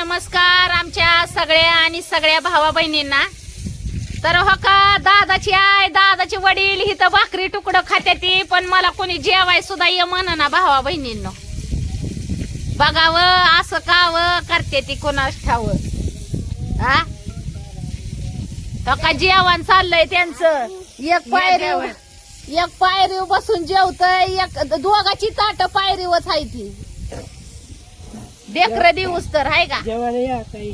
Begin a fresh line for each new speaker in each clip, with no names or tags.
नमस्कार आमच्या सगळ्या आणि सगळ्या भावा बहिणींना. तर हो का दादाची आई दादाचे वडील हिथं भाकरी तुकडं खात्या ती पण मला कोणी जेवाय सुद्धा ये ना भावा बहिणींनो. बघावं असं कावं करते ती कोणास ठाव. हा? हो का जेवण चाललंय त्यांचं. एक पायरी एक पायरी बसून जेवतय एक दोघाची ताट पायरीवच आहे ती. डेकर दिवस तर आहे का?
जेवायला या ताई.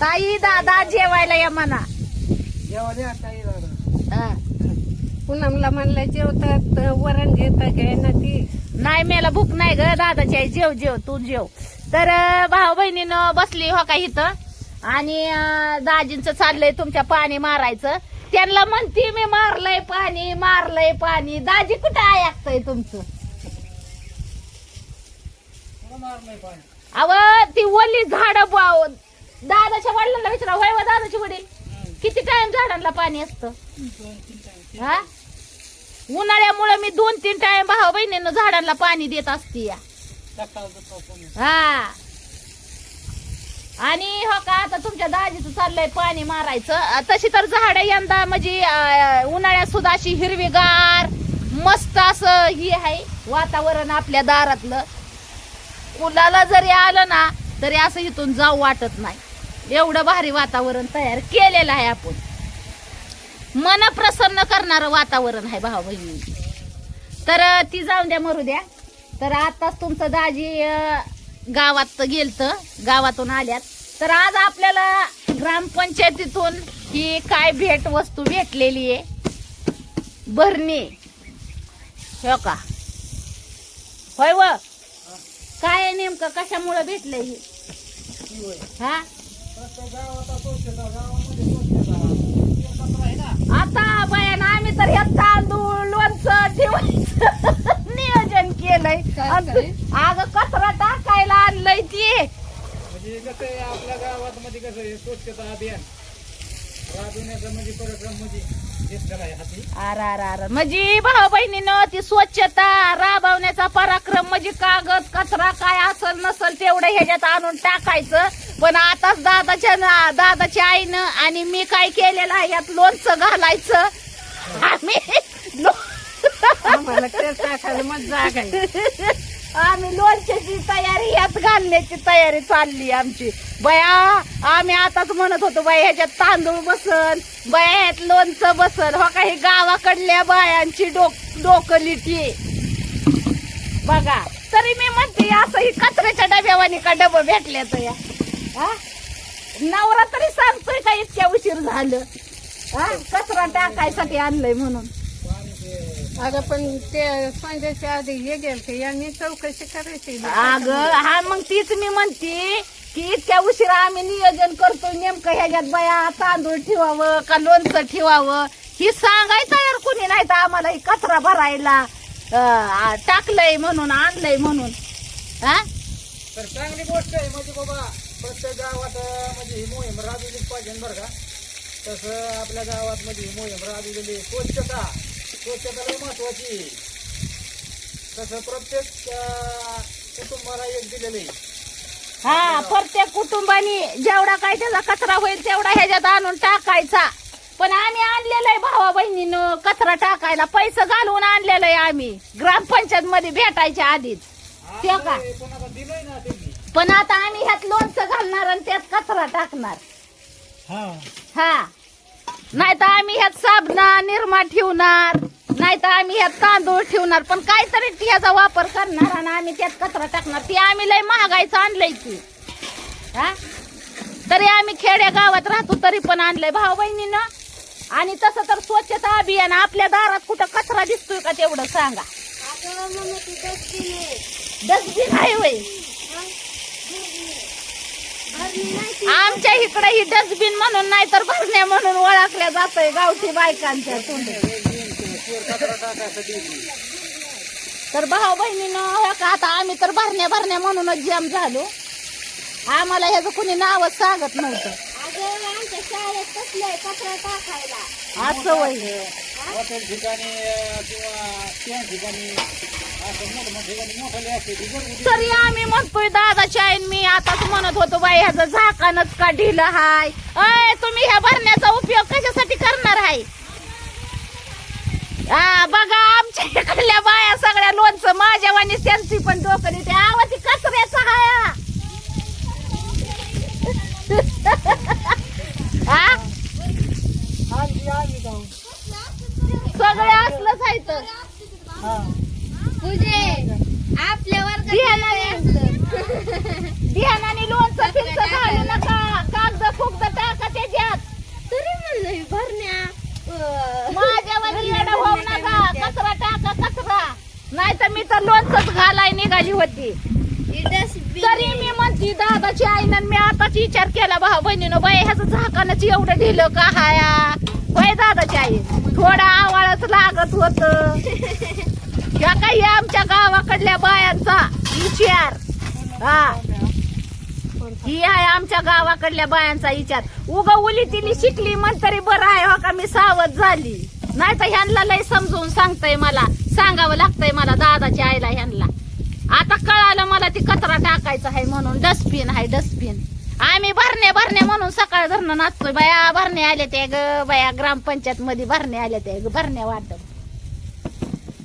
ताई दादा जेवायला या म्हणा.
जेवायला या ताई दादा.
हा.
पुनमला म्हणलं जेवतात वरण घेता घ्याय ना ती?
नाही मला भूक नाही ग दादाची आई. जेव जेव तू जेव. तर अं, भाऊ बहिणीनं बसली हो का इथं? आणि अं, दाजींचं चाललंय तुमच्या पाणी मारायचं. त्यांना म्हणते मी मारलंय पाणी मारलंय पाणी. दाजी कुठं ऐकतंय तुमचं? अव ती ओली झाड दादाच्या वडिलांना विचारा होय व दादाचे वडील? किती टाइम झाडांना पाणी असतं? हा? उन्हाळ्यामुळे मी दोन तीन टाइम भाऊ बहिणीनं झाडांना पाणी देत असते या. हा. आणि हो का आता तुमच्या दाजीचं चाललंय पाणी मारायचं. तशी तर झाड यंदा म्हणजे उन्हाळ्यात सुद्धा अशी हिरवीगार मस्त असं ही आहे वातावरण आपल्या दारातलं. मुलाला जरी आलं ना तरी असं इथून जाऊ वाटत नाही. एवढं भारी वातावरण तयार केलेलं आहे आपण. मन प्रसन्न करणारं वातावरण आहे भाऊ बहिणी तर ती जाऊन द्या मरू द्या. तर आताच तुमचं दाजी गावात गेलत. गावातून आल्यात. तर आज आपल्याला ग्रामपंचायतीतून ही काय भेट वस्तू भेटलेली आहे? भरणी. हो का? होय व? काय नेमकं? कशामुळे भेटलंय हे? हा? आता बायानं आम्ही तर ह्या तांदूळ लोणचं ठेवायचं नियोजन केलंय? अगं कचरा टाकायला आणलंय ते.
म्हणजे कसं आहे आपल्या गावात मध्ये कसं आहे स्वच्छता अभियान. राबविण्याचा म्हणजे कार्यक्रम म्हणजे.
अर अर अर म्हणजे भाऊ बहिणीनं ती स्वच्छता राबवण्याचा पराक्रम म्हणजे कागद कचरा काय असल नसल तेवढं ह्याच्यात आणून टाकायचं. पण आताच दादाच्या ना- दादाच्या आईनं आणि मी काय केलेलं आहे यात लोणचं घालायचं. आम्ही लो-
आम्हाला ते टाकायला मग जागा आहे.
आम्ही लोणच्याची तयारी यात घालण्याची तयारी चालली आमची. बया आम्ही आताच म्हणत होतो बाया ह्याच्यात तांदूळ बसन बया ह्यात लोणचं बसन. हो काही गावाकडल्या बायांची डोक डोकं लिटी बघा तरी मी म्हणते असं ही कचऱ्याच्या डब्यावानी का डबं भेटल्या या? हा? नवरा तरी सांगतोय का इतक्या उशीर झालं? हा? कचरा टाकायसाठी आणलंय म्हणून.
अगं पण ते सांगायच्या आधी हे गेल की यांनी चौकशी करायची.
अग हा मग तीच मी म्हणते की इतक्या उशिरा आम्ही नियोजन करतोय नेमकं ह्याच्यात बाया तांदूळ ठेवावं का लोणचं ठेवावं? ही सांगायचं यार कुणी नाही तर आम्हाला ही कचरा भरायला अं, टाकलंय म्हणून आणलंय म्हणून. हा?
तर चांगली गोष्ट आहे म्हणजे बाबा प्रत्येक गावात अं, म्हणजे ही मोहीम राबविलीच पाहिजे बरं का? तसं आपल्या गावात म्हणजे ही मोहीम राबविलेली स्वच्छता. स्वच्छता महत्वाची. तसं प्रत्येक अं, कुटुंबाला एक दिलेलं आहे.
हा प्रत्येक कुटुंबानी जेवढा काय त्याचा कचरा होईल तेवढा ह्याच्यात आणून टाकायचा. पण आम्ही आणलेलं आहे भावा बहिणीनं कचरा टाकायला. पैसे घालून आणलेलं आहे आम्ही. ग्रामपंचायत मध्ये भेटायच्या आधीच. ते का?
पण आता दिलंय ना त्यांनी.
पण आता आम्ही ह्यात लोणचं घालणार आणि त्यात कचरा टाकणार.
हा.
हा. नाही तर आम्ही ह्यात साबणा निरमा ठेवणार. नाही तर आम्ही ह्यात तांदूळ ठेवणार पण काहीतरी ह्याचा वापर करणार आणि आम्ही त्यात कचरा टाकणार. ती आम्ही लय महागायचं आणलंय की. हा? तरी आम्ही खेड्या गावात राहतो तरी पण आणलंय भाऊ बहिणीनं. आणि तसं तर स्वच्छता अभियान आपल्या दारात कुठं कचरा दिसतोय का तेवढं सांगा. डस्टबिन आहे वय आमच्या इकडे ही डस्टबिन म्हणून नाही तर भरण्या म्हणून ओळखल्या जातोय गावठी बायकांच्या तोंडी तर भाऊ बहिणीनं हो का आता आम्ही तर भरण्या भरण्या म्हणूनच जॅम झालो. आम्हाला ह्याचं कुणी नावच सांगत नव्हतं. असं वय.
हॉटेल ठिकाणी अं, किंवा त्या ठिकाणी असं मोठं मोठं ठिकाणी मोठाले असते ती घरगुती
तरी आम्ही म्हणतोय दादाच्या आईन मी आताच म्हणत होतो बाई ह्याचं झाकानच का ढिलं हाय. अय तुम्ही ह्या भरण्याचा उपयोग कशासाठी करणार आहे हा बघा आमच्या इकडल्या बाया सगळ्या लोणचं माझ्या वाणी त्यांची पण डोकं ते आवा ती कचऱ्याचा हाया हा
आणली आणली जाऊन
सगळे असलंच आहे तर
हा
आपल्यावर
ध्यानाने लोणचं फिरचं घालू नका कागद फुगद टाका त्याच्यात
तरी म्हणलं भरण्या
माझ्या वाणी येडं होऊ नका कचरा टाका कचरा नाही तर लोणचंच घालाय निघाली होती. तरी मी म्हणती दादाची आईनं मी आताच विचार केला भाऊ बहिणीनं बाई ह्याचं झाकानच एवढं ढिलं का हाया? बाई दादाची आई थोडा आवाळच लागत होत. या काही आमच्या गावाकडल्या बायांचा विचार. हा. ही आहे आमच्या गावाकडल्या बायांचा विचार. उगा उली तिली शिकली म्हण तरी बरं आहे हो का? मी सावध झाली. नाही तर ह्यांना लय समजून सांगतय मला. सांगावं लागतंय मला आता वरती ती कचरा टाकायचा आहे म्हणून. डस्टबिन आहे डस्टबिन आम्ही भरणे भरणे म्हणून सकाळ धरणं नाचतोय. बाया भरणे आले ते ग बाया ग्रामपंचायत मध्ये भरणे आले ते ग भरणे वाटत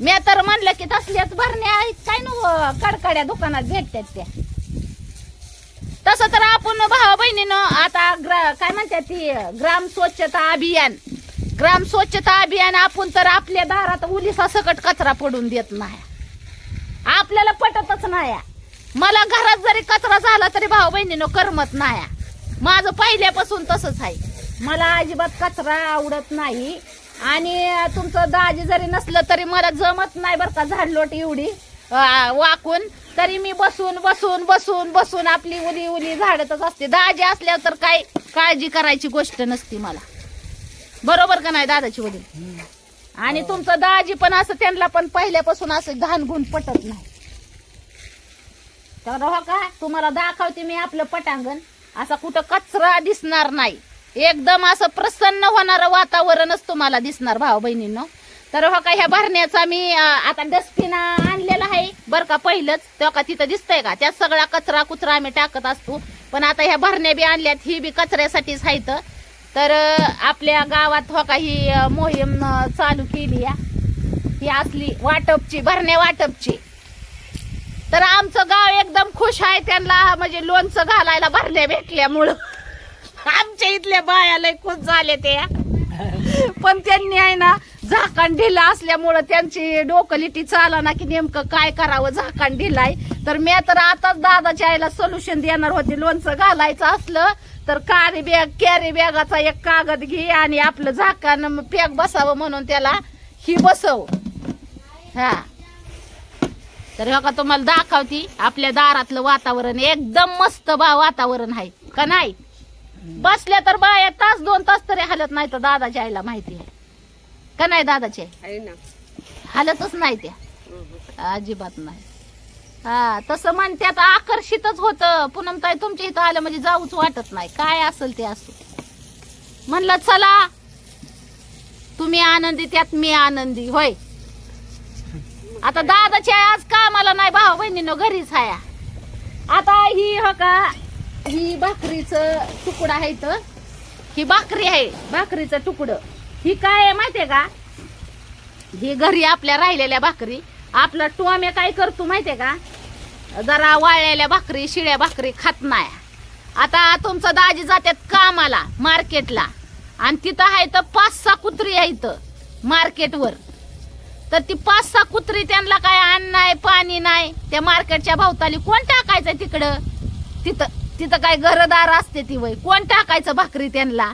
मी तर म्हणलं की तसल्याच भरणे आहेत काय न कडकड्या दुकानात भेटतात त्या. तसं तर आपण भावा बहिणीनं आता ग्रा- काय म्हणतात ती ग्राम स्वच्छता अभियान. ग्राम स्वच्छता अभियान आपण तर आपल्या दारात उलिसा सकट कचरा पडून देत नाही. आपल्याला पटतच नाही. मला घरात जरी कचरा झाला तरी भाऊ बहिणीनं करमत नाही माझं पहिल्यापासून तसंच आहे. मला अजिबात कचरा आवडत नाही. आणि तुमचं दाजी जरी नसलं तरी मला जमत नाही बरं का झाडलोट एवढी वाकून. तरी मी बसून बसून बसून बसून आपली उली उली झाडतच असते. दाजी असल्यावर तर काय काळजी करायची गोष्ट नसती मला. बरोबर का नाही दादाची वडील? आणि तुमचं दाजी पण असं त्यांना पण पहिल्यापासून असं घाण गुण पटत नाही. तर हो का तुम्हाला दाखवते मी आपलं पटांगण. असा कुठं कचरा दिसणार नाही. एकदम असं प्रसन्न होणारं वातावरणच तुम्हाला दिसणार भाऊ बहिणींनो. तर हो का ह्या भरण्याचा मी आता डस्टबिन आणलेला आहे. बरं का पहिलंच. तेव्हा का तिथं दिसतंय का? त्यात सगळा कचरा कुचरा आम्ही टाकत असतो. पण आता ह्या भरण्या बी आणल्यात ही बी कचऱ्यासाठीच आहेत तर आपल्या गावात हो का ही मोहीम चालू केली या. ही असली वाटपची भरण्या वाटपची. तर आमचं गाव एकदम खुश आहे त्यांना म्हणजे लोणचं घालायला भरल्या भेटल्यामुळं. आमच्या इथल्या बाया लय खुश झाले ते पण त्यांनी आहे ना झाकण ढिला असल्यामुळं त्यांची डोकलिटी चाला ना की नेमकं काय करावं झाकण ढिलाय. तर मी तर आताच दादाच्या आईला सोल्युशन देणार होते लोणचं घालायचं असलं तर कारी बॅग कॅरी बॅगाचा एक कागद घे आणि आपलं झाकण पॅक बसावं म्हणून त्याला ही बसव. हा. तर हो का तुम्हाला दाखवती? आपल्या दारातलं वातावरण एकदम मस्त बा वातावरण आहे. का नाही? बसल्या तर बाया तास दोन तास तरी हालत नाही तर दादाच्या आईला माहिती आहे. का नाही दादाची आई?
आहे ना.
हालतच नाही त्या. अजिबात नाही. हा तसं म्हणत्यात आकर्षितच होत. पूनम ताई तुमच्या इथं आलं म्हणजे जाऊच वाटत नाही. काय असेल ते असो. म्हणलं चला. तुम्ही आनंदी त्यात मी आनंदी. होय. आता दादाची आज कामाला नाही भाऊ बहिणीनं घरीच हाया. आता ही हो का ही भाकरीचं तुकडं आहे इथं. ही भाकरी आहे भाकरीचं तुकडं. ही काय आहे माहितीये का? ही घरी आपल्या राहिलेल्या भाकरी. आपला टोम्या काय करतो माहितीये का? जरा वाळलेल्या भाकरी शिळ्या भाकरी खात नाही. आता तुमचं दाजी जातात कामाला मार्केटला. आणि तिथं आहे तर पाच सहा कुत्री आहे इथं मार्केटवर. तर ती पाच सहा कुत्री त्यांना काय अन्न नाही पाणी नाही. त्या मार्केटच्या भावताली कोण टाकायचं तिकडं? तिथं तिथं काय घरदार असते ती वय. कोण टाकायचं भाकरी त्यांना?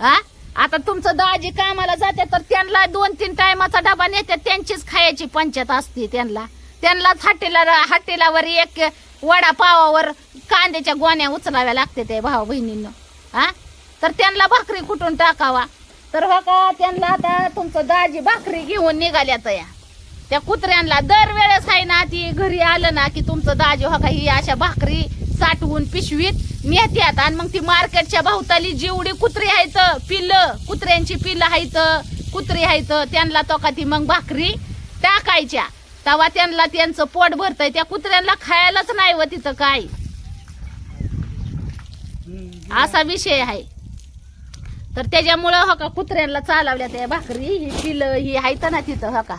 हा आता तुमचं दाजी कामाला जाते तर त्यांना दोन तीन टायमाचा डबा नेतात त्यांचीच खायची पंचायत असते त्यांना. त्यांनाच हॉटेला हॉटेलावर एक वडापावावर कांद्याच्या गोण्या उचलाव्या लागते ते भाऊ बहिणींना हा तर त्यांना भाकरी कुठून टाकावा? तर हो का त्यांना आता तुमचं दाजी भाकरी घेऊन निघाल्यात या. त्या कुत्र्यांना दरवेळेस आहे ना ती घरी आलं ना की तुमचं दाजी हो का ही अशा भाकरी साठवून पिशवीत नेत्यात आणि मग ती मार्केटच्या भोवताली जेवढी कुत्री आहेत पिल्लं कुत्र्यांची पिल्लं आहेत कुत्री आहेत त्यांना तो का ती मग भाकरी टाकायच्या. तेव्हा त्यांना त्यांचं पोट भरतय त्या कुत्र्यांना खायलाच नाही व तिथं काय. असा विषय आहे. तर त्याच्यामुळं हो का कुत्र्यांना चालवल्या त्या भाकरी ही पिलं ही आहेत ना तिथं हो का.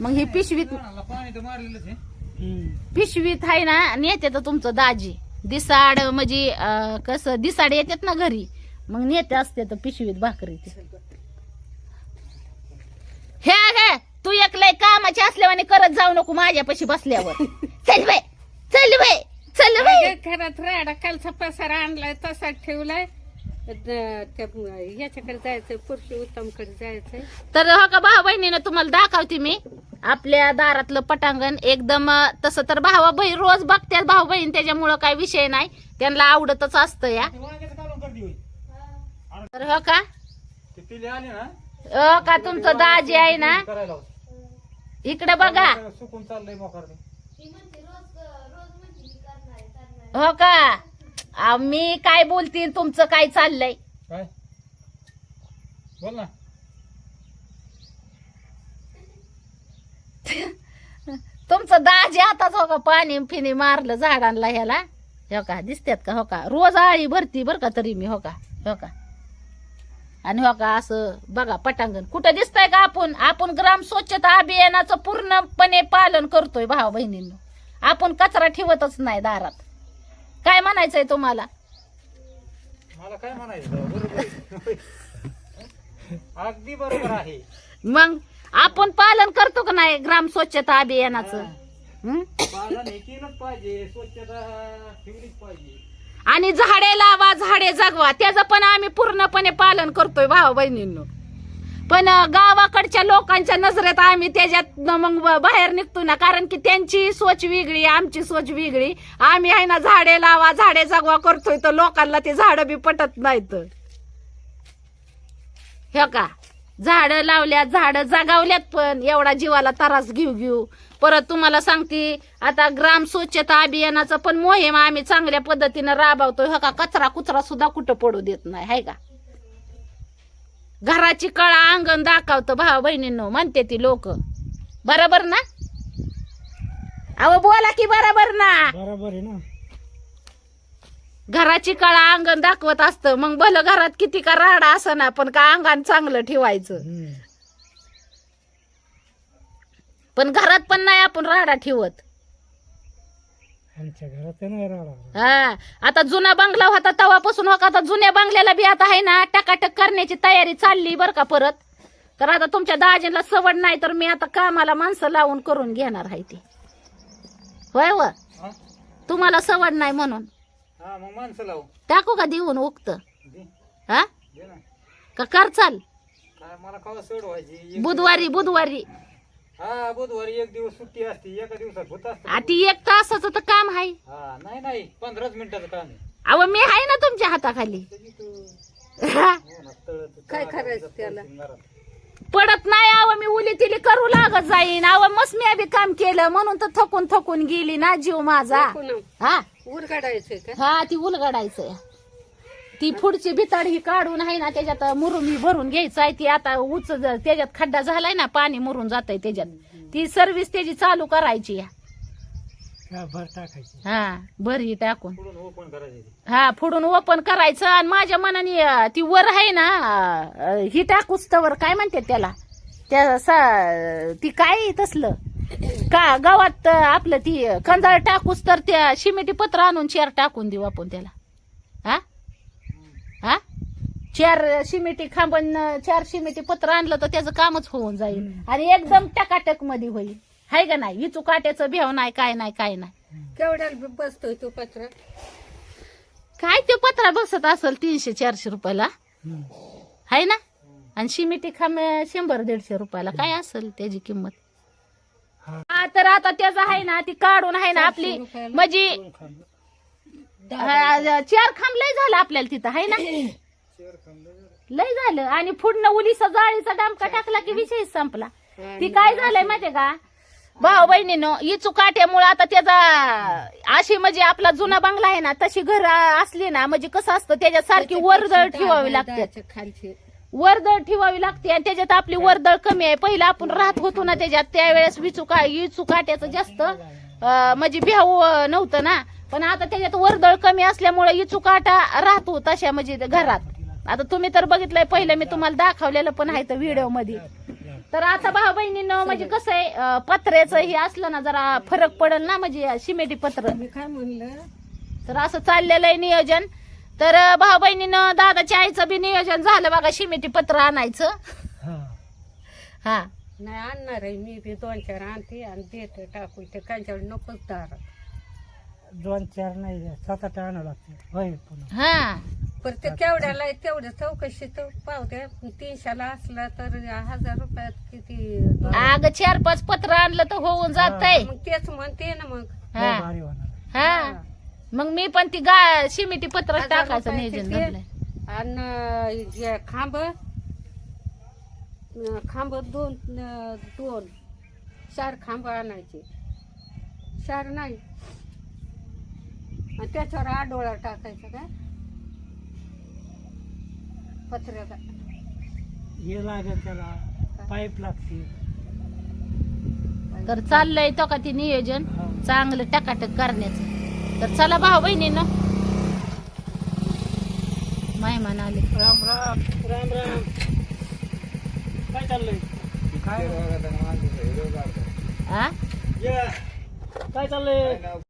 मग ही पिशवीत
जनावराला पाणी तर मारलेलंच आहे.
पिशवीत आहे ना नेते तर तुमचं दाजी. दिसाड म्हणजे अं, कसं दिसाड येतात ना घरी. मग नेते असते तर पिशवीत भाकरी ते. हे हे तू एक लय कामाची असल्यावाने करत जाऊ नको माझ्यापाशी बसल्यावर. चल बाय चल बाय चल बाय
घरात राडा कालचा पसारा आणलाय तसाच ठेवलाय. याच्याकडे जायचंय पुरुषी उत्तमकडे जायचंय
तर हो का भाऊ बहिणीनं तुम्हाला दाखवते मी आपल्या दारातलं पटांगण एकदम तसं तर भावा बहीण रोज बघतात भाऊ बहीण त्याच्यामुळं काय विषय नाही त्यांना आवडतच असतं या. तर हो का हो का तुमचं दाजी आहे ना. इकडे बघा
सुकून चाललंय.
हो का आ, मी काय बोलतील तुमचं काय चाललंय?
काय? बोल ना.
तुमचं दाजी आताच हो का पाणी फिनी मारलं झाडांना ह्याला? हो का? दिसतात का? हो का? रोज आळी भरती बर का तरी मी हो का? हो का? आणि हो का असं बघा पटांगण. कुठं दिसतंय का आपण? आपण ग्राम स्वच्छता अभियानाचं पूर्णपणे पालन करतोय भाऊ बहिणींनो. आपण कचरा ठेवतच नाही दारात. काय म्हणायचंय तुम्हाला?
मला काय म्हणायचं? बरोबर आहे. अगदी बरोबर आहे.
मग आपण पालन करतो का नाही ग्राम स्वच्छता अभियानाचं? हं?
पालन हे केलंच पाहिजे स्वच्छता ठेवलीच पाहिजे.
आणि झाडे लावा झाडे जगवा त्याचं पण आम्ही पूर्णपणे पालन करतोय भाऊ बहिणींनो. पण गावाकडच्या लोकांच्या नजरेत आम्ही त्याच्यात मग बाहेर निघतो ना. कारण की त्यांची सोच वेगळी आमची सोच वेगळी. आम्ही आहे ना झाडे लावा झाडे जगवा करतोय तर लोकांना ते झाडं बी पटत नाहीत. हे का? झाडं लावल्यात झाडं जगावल्यात पण. एवढा जीवाला त्रास घेऊ घेऊ. परत तुम्हाला सांगते आता ग्राम स्वच्छता अभियानाचं पण मोहीम आम्ही चांगल्या पद्धतीनं राबवतोय. हो का? कचरा कुचरा सुद्धा कुठं पडू देत नाही. हाय का? घराची कळा अंगण दाखवतं. भाऊ बहिणींनो म्हणते ती लोक. बरोबर ना? अहो बोला की बरोबर ना?
बरोबर आहे ना.
घराची कळा अंगण दाखवत असतं. मग भलं घरात किती का राडा असं ना पण का अंगण चांगलं ठेवायचं? पण घरात पण नाही आपण राडा ठेवत.
आमच्या घरात नाही राहणार.
हा आता जुना बंगला होता तेव्हापासून हो का? आता जुन्या बंगल्याला बी आता आहे ना टकाटक करण्याची तयारी चालली बरं का परत. तर आता तुमच्या दाजीला सवड नाही तर मी आता कामाला माणसं लावून करून घेणार आहे ती. होय व?
हा?
तुम्हाला सवड नाही म्हणून.
हा मग माणसं लावू.
टाकू का देऊन उगत
दे.
हा?
दे ना.
का कर चाल?
काय मला कवा सोड व्हायची? एक-
बुधवारी बुधवारी.
हा बुधवारी एक दिवस सुट्टी असते एका दिवसात होत असत.
आधी एक तासाचं तर काम आहे.
हा नाही नाही पंधराच मिनिटाचं काम आहे.
अहो मी आहे ना तुमच्या हाताखाली.
त्याची तू
हा.
हो ना,
काय करायचं त्याला?
घरात.
पडत नाही अव मी उली तिली करू लागत जाईन. अव मस्त मी बी काम केलं म्हणून तर थकून थकून गेली ना जीव माझा. हा
उरगाडायचंय का?
हा ती उलगडायचं ती पुढची भिताड ही काढून आहे ना त्याच्यात मुरुमी भरून घ्यायचं आहे ती आता उच त्याच्यात खड्डा झालाय ना पाणी मुरून जात त्याच्यात. ती सर्व्हिस त्याची चालू करायची. या
भर टाकायची?
हा भरी टाकून. हा फोडून ओपन करायचं आणि माझ्या मनाने ती वर आहे ना ही टाकूच तवर काय म्हणते त्याला? त्या सा- ती काय तसलं? का गावात आपलं ती खंदाळ टाकूच तर त्या शिमेटी पत्र आणून चेअर टाकून देऊ आपण त्याला. हा? हा? चार शिमेटी खांबन चार शिमेटी पत्र आणलं तर त्याचं कामच होऊन जाईल. आणि एकदम टकाटकमध्ये होईल. हाय का नाही? विचू काट्याचं भेव नाही काय नाही काय नाही.
केवढ्याला बसतोय तो पत्र?
काय ते पत्रा बसत असेल तीनशे चारशे रुपयाला? हाय ना? आणि शिमिटी खांब शंभर दीडशे रुपयाला. काय असेल त्याची किंमत? हा. तर आता त्याचं आहे ना ती काढून आहे ना आपली? म्हणजे हा, चार खांब लय झालं आपल्याला तिथं आहे ना? लय झालं. आणि पुढनं उलीचा जाळीचा डामका टाकला की विषय संपला. ती काय झालंय माहितीये का? भाऊ बहिणीनं इचू काट्यामुळे आता त्याचा अशी म्हणजे आपला जुना बंगला आहे ना तशी घर असली ना म्हणजे कसं असतं त्याच्यासारखी वर्दळ ठेवावी लागते.
खालची.
वर्दळ ठेवावी लागते आणि त्याच्यात आपली वर्दळ कमी आहे. पहिला आपण राहत होतो ना त्याच्यात त्यावेळेस विचू का इचू काट्याचं जास्त अं, म्हणजे भेव नव्हतं ना. पण आता त्याच्यात वर्दळ कमी असल्यामुळे इचुकाटा राहतो तशा म्हणजे घरात. आता तुम्ही तर बघितलंय पहिलं मी तुम्हाला दाखवलेलं पण आहे व्हिडिओमध्ये तर आता भाऊ बहिणीनं म्हणजे कसं आहे पत्र्याचं हे असलं ना जरा फरक पडेल ना म्हणजे सिमेंटी पत्र.
मी काय म्हणलं?
तर असं चाललेलं आहे नियोजन. तर भाऊ बहिणीनं दादाच्या आईचं बी नियोजन झालं बघा सिमेंटी पत्र आणायचं.
हा.
हा.
नाही आणणार आहे मी बी दोन चार आणते आणि देते टाकून. ते कांच्यावर नकोच दारात
दोन चार नाही सात आठ आणावं लागते. होय पुन्हा.
हा.
पण ते केवढ्याला आहे तेवढं चौकशी तर द्या. तीनशेला असला तर हजार रुपयात किती
अग चार पाच पत्र आणलं तर होऊन जातंय.
मग तेच म्हणते ना मग.
लय
हा
भारी होणार.
हा. मग मी पण ती गा शिमिटी पत्र
हजार
टाकायचं
रुपयाचे
नियोजन
ते.
धरलंय
आणि खांब खांब दोन अं, दोन. चार खांब आणायचे. चार नाही. आणि त्याच्यावर आडोळा टाकायचा काय? पत्र्याचा.
हे लागेल त्याला. पाईप लागते.
तर चाललंय तो का ती नियोजन. चांगलं टकाटक करण्याचं. तर चला भाऊ बहिणीनं मेहमान आले.
राम राम राम राम. काय चाललंय? काय?
हा
काय चाललंय?